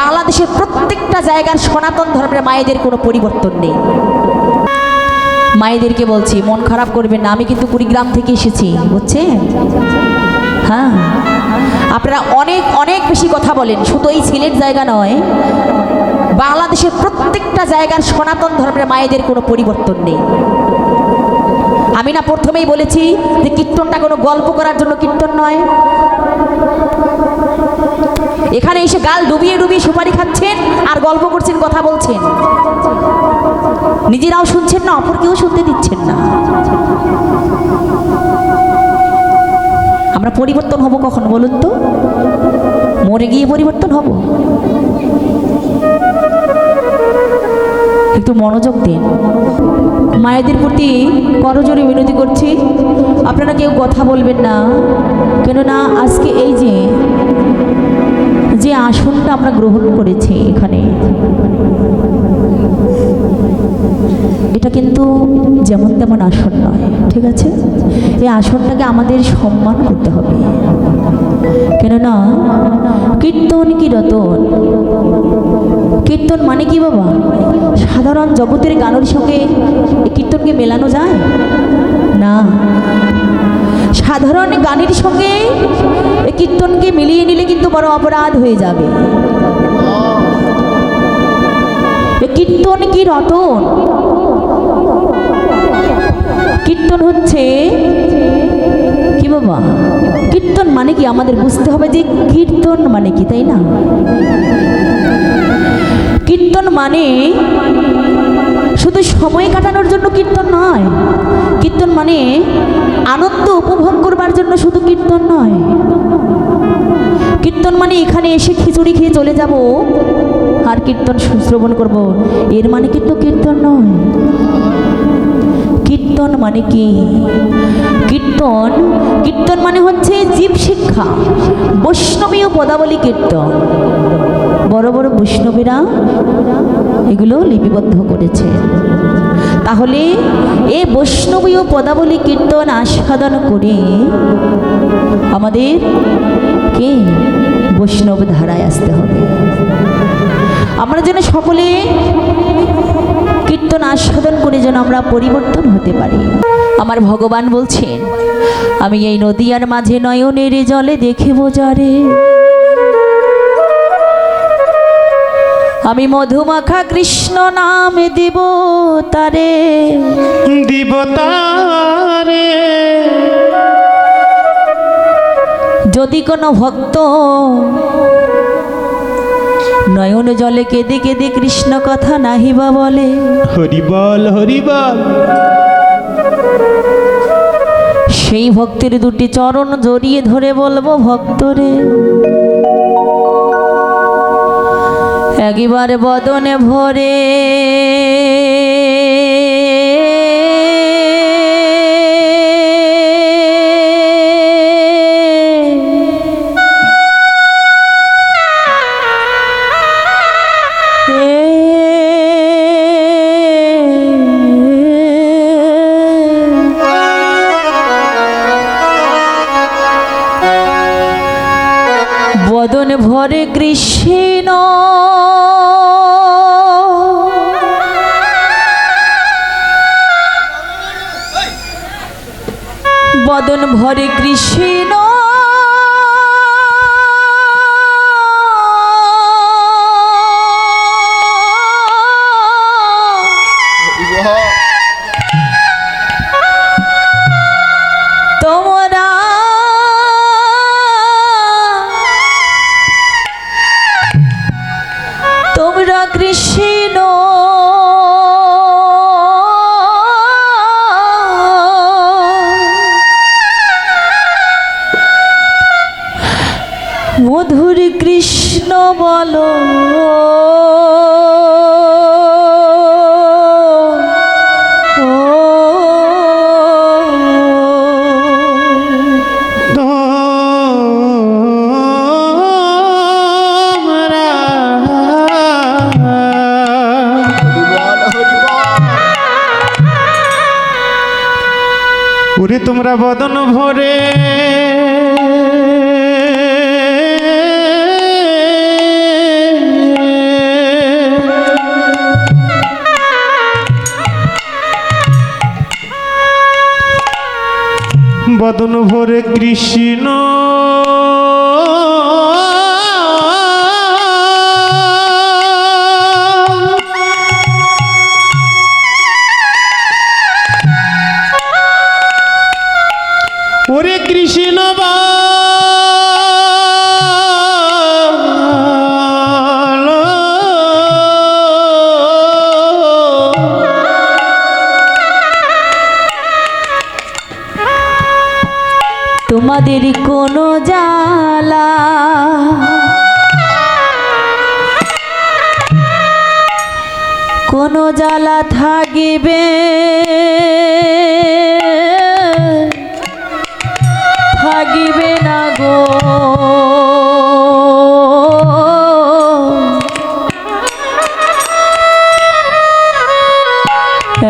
বাংলাদেশের প্রত্যেকটা জায়গার সনাতন ধর্মের মায়েদের কোনো পরিবর্তন নেই। মায়েদেরকে বলছি, মন খারাপ করবেন না, আমি কিন্তু কুড়িগ্রাম থেকে এসেছি, বুঝছেন? হ্যাঁ। আপনারা অনেক অনেক বেশি কথা বলেন, শুধু এই সিলেট জায়গা নয়, বাংলাদেশের প্রত্যেকটা জায়গার সনাতন ধর্মের মায়েদের কোনো পরিবর্তন নেই। আমি না প্রথমেই বলেছি যে কীর্তনটা কোনো গল্প করার জন্য কীর্তন নয়। এখানে এসে গাল ডুবিয়ে ডুবিয়ে সুপারি খাচ্ছেন আর গল্প করছেন, কথা বলছেন। নিজেরাও শুনছেন না, অপরকেও শুনতে দিচ্ছেন না। আমরা পরিবর্তন হব কখন বলুন তো? মরে গিয়ে পরিবর্তন হব। একটু মনোযোগ দিন। মায়েদের প্রতি করজোরে বিনতি করছি। আপনারা কেউ কথা বলবেন না। কেননা আজকে এই যে যে আসনটা আমরা গ্রহণ করেছি এখানে। এটা কিন্তু যেমন তেমন আসন নয়, ঠিক আছে? এই আসনটাকে আমাদের সম্মান করতে হবে। কেননা, কীর্তন কি রতন? কীর্তন মানে কি বাবা? সাধারণ জগতের গানের সঙ্গে কীর্তনকে মেলানো যায়? না। সাধারণ গানের সঙ্গে কীর্তনকে মিলিয়ে নিলে কিন্তু বড় অপরাধ হয়ে যাবে। কীর্তন কি রতন? কীর্তন হচ্ছে কি বাবা? কীর্তন মানে কি? আমাদের বুঝতে হবে যে কীর্তন মানে কি, তাই না? কীর্তন মানে শুধু সময় কাটানোর জন্য কীর্তন নয়। কীর্তন মানে আনন্দ উপভোগ করবার জন্য শুধু কীর্তন নয়। কীর্তন মানে এখানে এসে খিচুড়ি খেয়ে চলে যাব, আর কীর্তন শ্রবণ করব। এর মানে কিন্তু কীর্তন নয়। কীর্তন মানে কি? কীর্তন কীর্তন মানে হচ্ছে জীব শিক্ষা, বৈষ্ণবীয় পদাবলী কীর্তন। বড় বড় বৈষ্ণবীরা এগুলো লিপিবদ্ধ করেছে। তাহলে এ বৈষ্ণবীয় পদাবলী কীর্তন আস্বাদন করে আমাদের কে বৈষ্ণব ধারায় আসতে হবে? আমরা যেন সকলে কীর্তন আস্বাদন করে যেন আমরা পরিবর্তন হতে পারি। আমার ভগবান বলছেন, আমি এই নদীয়ার মাঝে নয়নের জলে দেখিব যারে। আমি মধুমাখা কৃষ্ণ নামে দিব তারে। দিবতারে যদি কোনো ভক্ত নয়ন জলে কেঁদে কেঁদে কৃষ্ণ কথা নাহিবা বলে হরিবল হরিবল সেই ভক্তের দুটি চরণ জড়িয়ে ধরে বলব ভক্তরে। একবার বদনে ভরে বদন ভরে কৃষ্ণ। তোমরা তোমরা কৃষ্ণ গোটা বদন ভরে। বদন ভরে কৃষ্ণ কোনো জ্বালা। কোনো জ্বালা থাকিবে। থাকিবে না গো।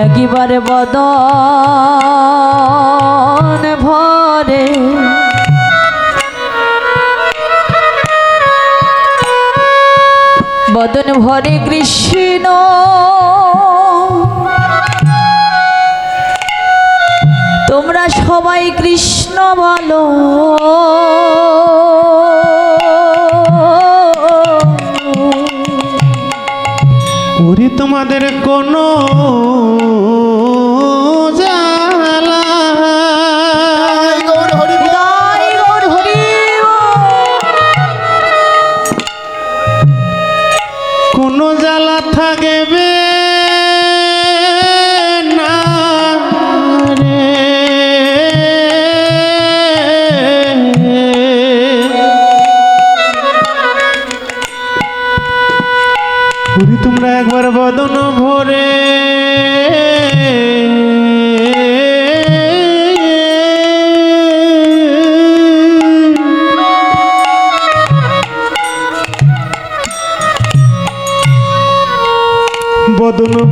একেবারে বদন ভরে বদন ভরে কৃষ্ণ। তোমরা সবাই কৃষ্ণ বলো ওরে তোমাদের কোনো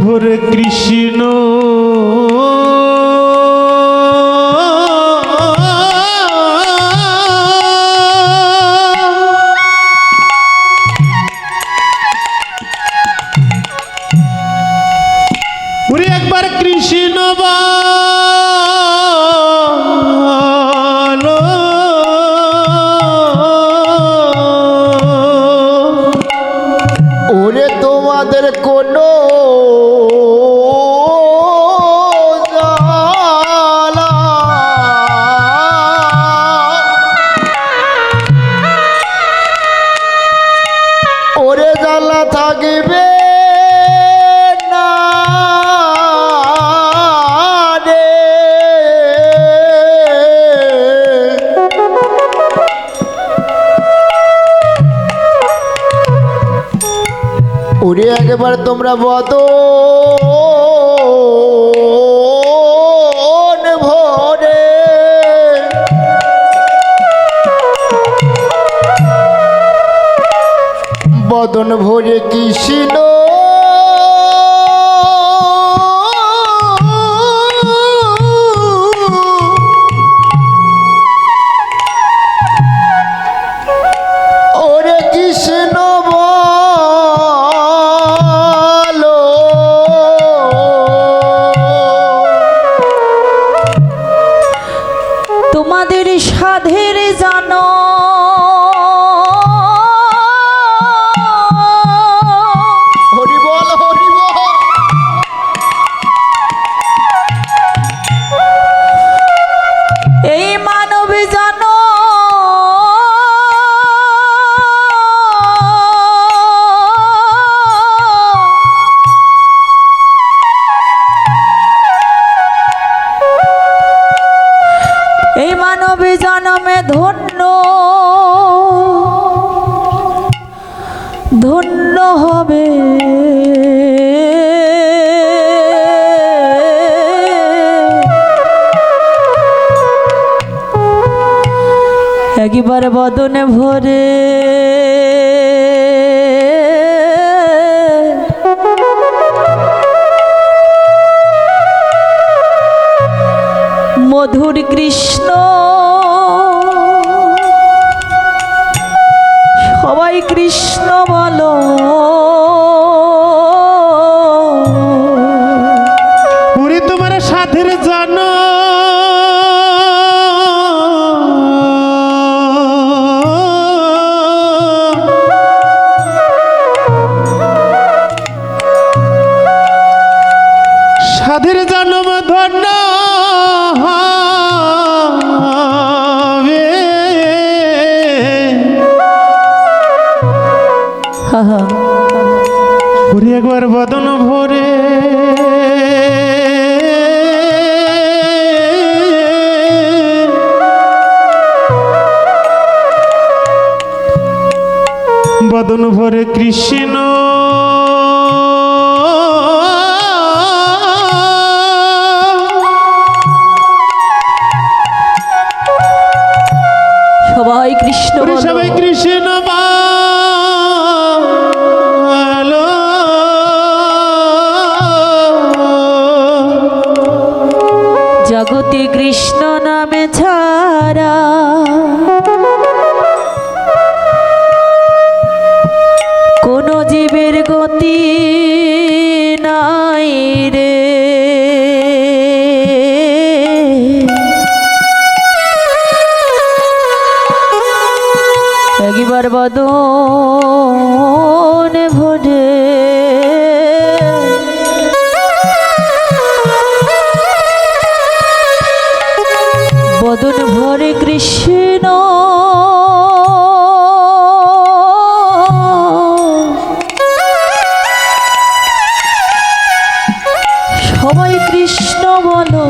ভরে কৃষ্ণ। কৃষ্ণ বলো ওরে একবার তোমরা বত। ভরে। বদন ভরে কৃষ্ণ ধন্য হবে। একবার বদনে ভরে। মধুর কৃষ্ণ সবাই কৃষ্ণ বলো হা একবার বদন ভরে। বদন ভরে কৃষ্ণ। সবাই কৃষ্ণ সবাই কৃষ্ণ বলো। বদন ভরে বদন ভরে কৃষ্ণ। সবাই কৃষ্ণ বলো।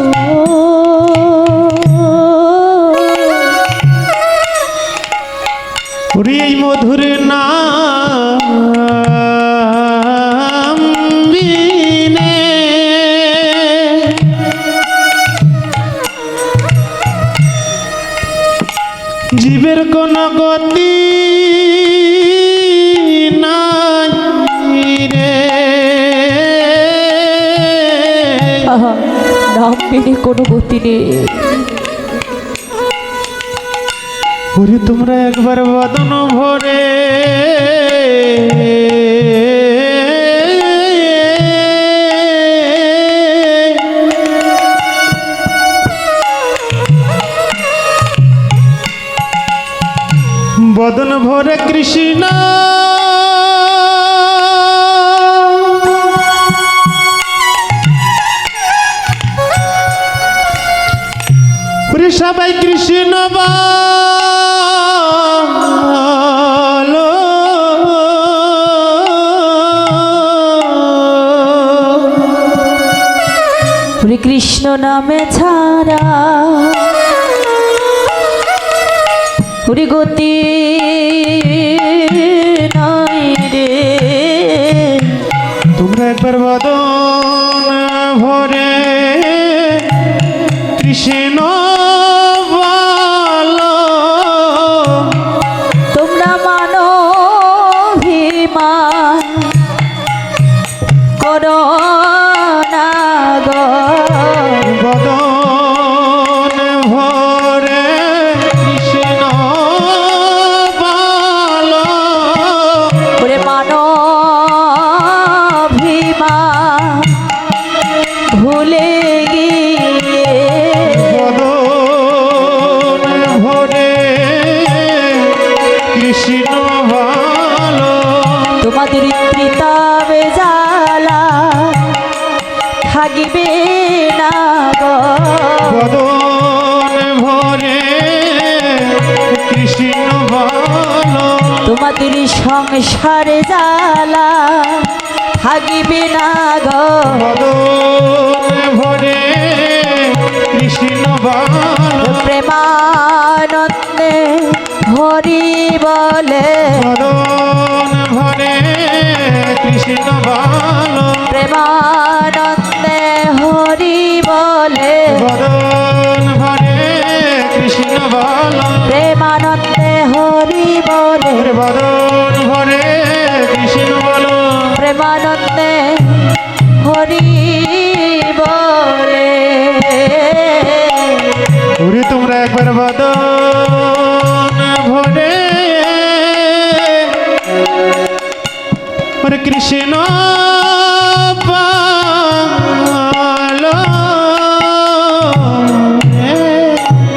মেনে কোনো গতি নেই। তোমরা একবার বদন ভরে। বদন ভরে কৃষ্ণ। বলো কৃষ্ণ নামে ছাড়া হরি গতি নাই রে। তোমরা একবার বদন তোমাদের সংসারে জ্বালা থাকিবে না গো। ভরে কৃষ্ণ প্রেমানন্দে হরি বলে। ভরে কৃষ্ণ প্রেমানন্দে হরি বলে। ভরে কৃষ্ণ হরি ওরে ভরে কৃষ্ণ বলো। প্রেমানন্দে হরি বলে। ওরে তোমরা একবার বদন ভরে। কৃষ্ণ